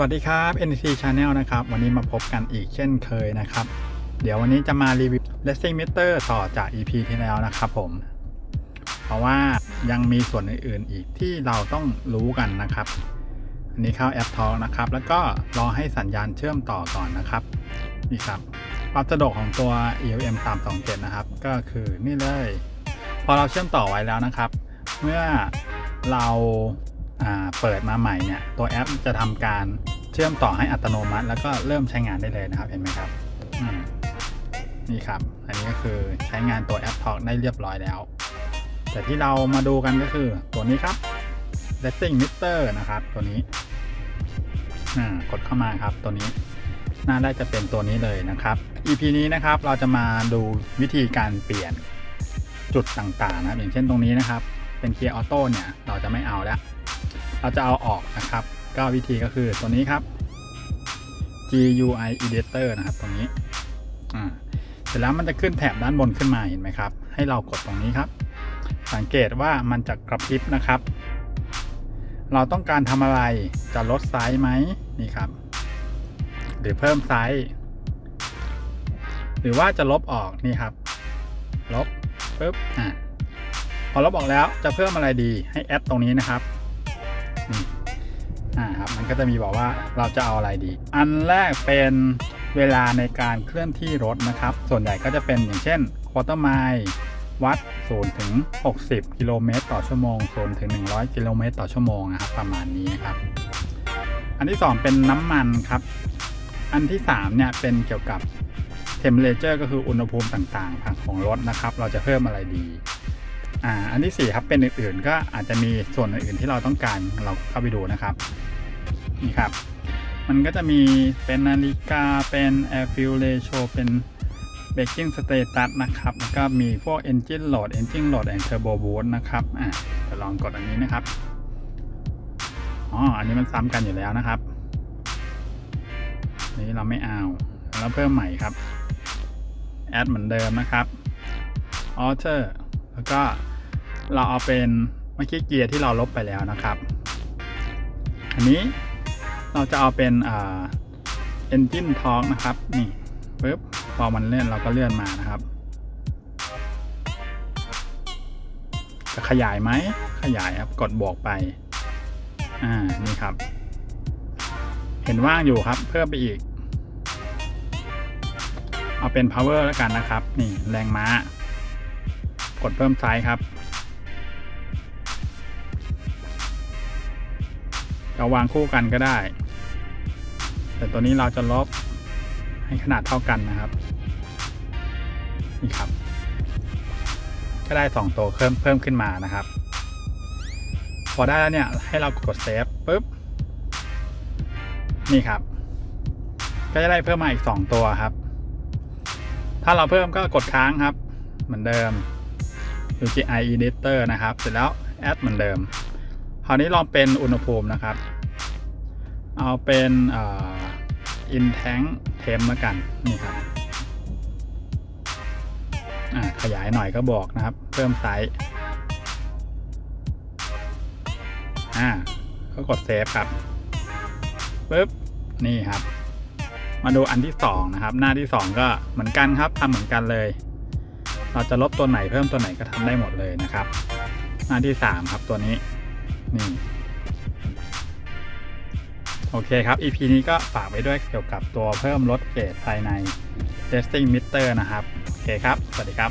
วัสดีครับ NT Channel นะครับ วันนี้มาพบกันอีกเช่นเคยนะครับ เดี๋ยววันนี้จะมารีวิว Racing Meter ต่อจาก EP ที่แล้วนะครับผม เพราะว่ายังมีส่วนอื่นๆอีกที่เราต้องรู้กันนะครับ อันนี้เข้าแอป Talk นะครับ แล้วก็รอให้สัญญาณเชื่อมต่อก่อนนะครับนี่ครับ ความสะดวกของตัว EOM 327 นะครับ ก็คือนี่เลย พอเราเชื่อมต่อไว้แล้วนะครับ เมื่อเรา เปิดมาใหม่เนี่ยตัวแอปจะทำการเชื่อมต่อให้อัตโนมัติ แล้วก็เริ่มใช้งานได้เลยนะครับเห็นไหมครับนี่ครับ อันนี้ก็คือใช้งานตัวแอป Talk ได้เรียบร้อยแล้ว แต่ที่เรามาดูกันก็คือตัวนี้ครับ Racing Meter นะครับ ตัวนี้กดเข้ามาครับตัวนี้น่าได้จะเป็นตัวนี้เลยนะครับ EP นี้นะครับเราจะมาดูวิธีการเปลี่ยนจุดต่างๆนะอย่างเช่นตรงนี้นะครับ เป็นเกียร์ออโต้เนี่ยเราจะไม่เอาแล้ว เราจะเอาออกนะครับ ก็วิธีก็คือตัวนี้ครับ GUI Editor นะครับตรงนี้อ่าเสร็จแล้วมันจะขึ้นแถบด้านบนขึ้นมาเห็นไหมครับ ให้เรากดตรงนี้ครับ สังเกตว่ามันจะกระพริบนะครับ เราต้องการทำอะไรจะลดไซส์ไหมนี่ครับ หรือเพิ่มไซส์หรือว่าจะลบออกนี่ครับ ลบปุ๊บอะพอลบออกแล้วจะเพิ่มอะไรดีให้แอดตรงนี้นะครับ อ่าครับมันก็จะมีบอกว่าเราจะเอาอะไรดี อันแรกเป็นเวลาในการเคลื่อนที่รถนะครับ ส่วนใหญ่ก็จะเป็นอย่างเช่นควอเตอร์ไมล์วัด0ถึง 60 กิโลเมตรต่อชั่วโมง0ถึง 100 กิโลเมตรต่อชั่วโมงนะครับ ประมาณนี้นะครับ อันที่ 2 เป็นน้ำมันครับ อันที่ 3 เนี่ย เป็นเกี่ยวกับ temperature ก็คืออุณหภูมิต่างๆ ของรถนะครับ เราจะเพิ่มอะไรดี อ่าอันที่ 4 ครับเป็นอื่นๆ ก็อาจจะมีส่วนอื่นๆที่เราต้องการเราเข้าไปดูนะครับนี่ครับ มันก็จะมีเป็นนาฬิกาเป็น air fuel ratio เป็น braking status นะครับแล้วก็มีพวก engine load engine load and turbo boost นะครับอ่าเดี๋ยวลองกดอันนี้นะครับอ๋ออันนี้มันซ้ำกันอยู่แล้วนะครับนี้เราไม่เอาแล้วเพิ่มใหม่ครับแอดเหมือนเดิมนะครับ alter แล้วก็ เราเอาเป็นเมื่อกี้เกียร์ที่เราลบไปแล้วนะครับ อันนี้เราจะเอาเป็นอ่า engine torque นะครับ นี่ปึ๊บพอมันเลื่อนเราก็เลื่อนมานะครับ จะขยายไหมขยายครับ กดบวกไป อ่า นี่ครับ เห็นว่างอยู่ครับ เพิ่มไปอีก เอาเป็น power แล้วกันนะครับ นี่แรงม้า กดเพิ่มไซส์ครับ จะวางคู่กันก็ได้ แต่ตัวนี้เราจะลบให้ขนาดเท่ากันนะครับนี่ครับ ก็ได้ 2 ตัวเพิ่มเพิ่มขึ้นมานะครับ พอได้แล้วเนี่ยให้เรากดเซฟปุ๊บนี่ครับ ก็จะได้เพิ่มมาอีก 2 ตัวครับ ถ้าเราเพิ่มก็กดค้างครับ เหมือนเดิม UGI Editor นะครับ เสร็จแล้วแอดเหมือนเดิม คราวนี้ลองเป็นอุณหภูมินะครับ เอาเป็นอ่อ in tank temp แล้วกันนี่ครับขยายหน่อยก็บอกนะครับ เพิ่มไซส์อ่าก็กดเซฟครับปึ๊บนี่ครับ มาดูอันที่สองนะครับ หน้าที่สองก็เหมือนกันครับทำเหมือนกันเลย เราจะลบตัวไหนเพิ่มตัวไหนก็ทำได้หมดเลยนะครับ หน้าที่สามครับตัวนี้นี่ โอเคครับ EP นี้ก็ฝากไว้ด้วยเกี่ยวกับตัวเพิ่มลดเกรดภายใน testing meter นะครับ โอเคครับ สวัสดีครับ